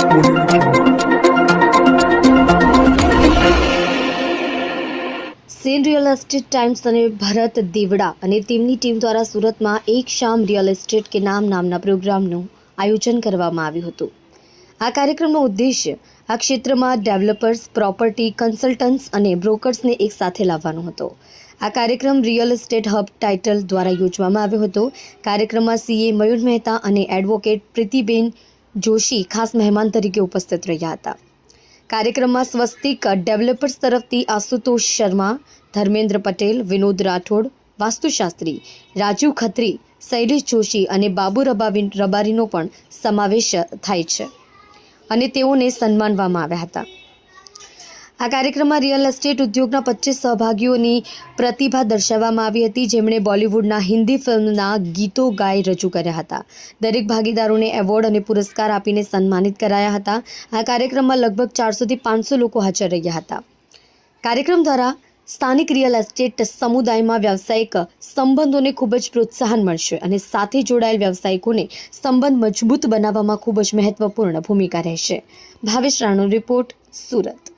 Sen real estate times અને ભરત દેવડા અને તેમની ટીમ દ્વારા સુરતમાં એક શામ રિયલ એસ્ટેટ કે નામ નામના પ્રોગ્રામનું આયોજન કરવામાં આવ્યું હતું. આ કાર્યક્રમનો ઉદ્દેશ્ય આ ક્ષેત્રમાં ડેવલપર્સ, પ્રોપર્ટી, કન્સલ્ટન્ટ્સ અને બ્રોકર્સને એક સાથે લાવવાનો હતો. આ કાર્યક્રમ રિયલ એસ્ટેટ હબ ટાઇટલ દ્વારા યોજવામાં આવ્યો હતો. કાર્યક્રમમાં સીએ મયુર મહેતા અને એડવોકેટ પ્રીતિબેન જોશી ખાસ મહેમાન તરીકે ઉપસ્થિત રહ્યા હતા. કાર્યક્રમમાં સ્વસ્તિક ડેવલપર્સ તરફથી આશુતોષ શર્મા, ધર્મેન્દ્ર પટેલ, વિનોદ રાઠોડ, વાસ્તુશાસ્ત્રી રાજીવ ખત્રી, શૈલેષ જોશી અને બાબુ રબાવી રબારીનો પણ સમાવેશ થાય છે અને તેઓને સન્માનવામાં આવ્યા હતા. આ કાર્યક્રમમાં રિયલ એસ્ટેટ ઉદ્યોગના પચીસ સહભાગીઓની પ્રતિભા દર્શાવવામાં આવી હતી, જેમણે બોલિવૂડના હિન્દી ફિલ્મના ગીતો ગાઈ રજૂ કર્યા હતા. દરેક ભાગીદારોને એવોર્ડ અને પુરસ્કાર આપીને સન્માનિત કરાયા હતા. આ કાર્યક્રમમાં લગભગ ચારસોથી પાંચસો લોકો હાજર રહ્યા હતા. કાર્યક્રમ દ્વારા સ્થાનિક રિયલ એસ્ટેટ સમુદાયમાં વ્યવસાયિક સંબંધોને ખૂબ જ પ્રોત્સાહન મળશે અને સાથે જોડાયેલ વ્યવસાયિકોને સંબંધ મજબૂત બનાવવામાં ખૂબ જ મહત્વપૂર્ણ ભૂમિકા રહેશે. ભાવેશ રાણો રિપોર્ટ, સુરત.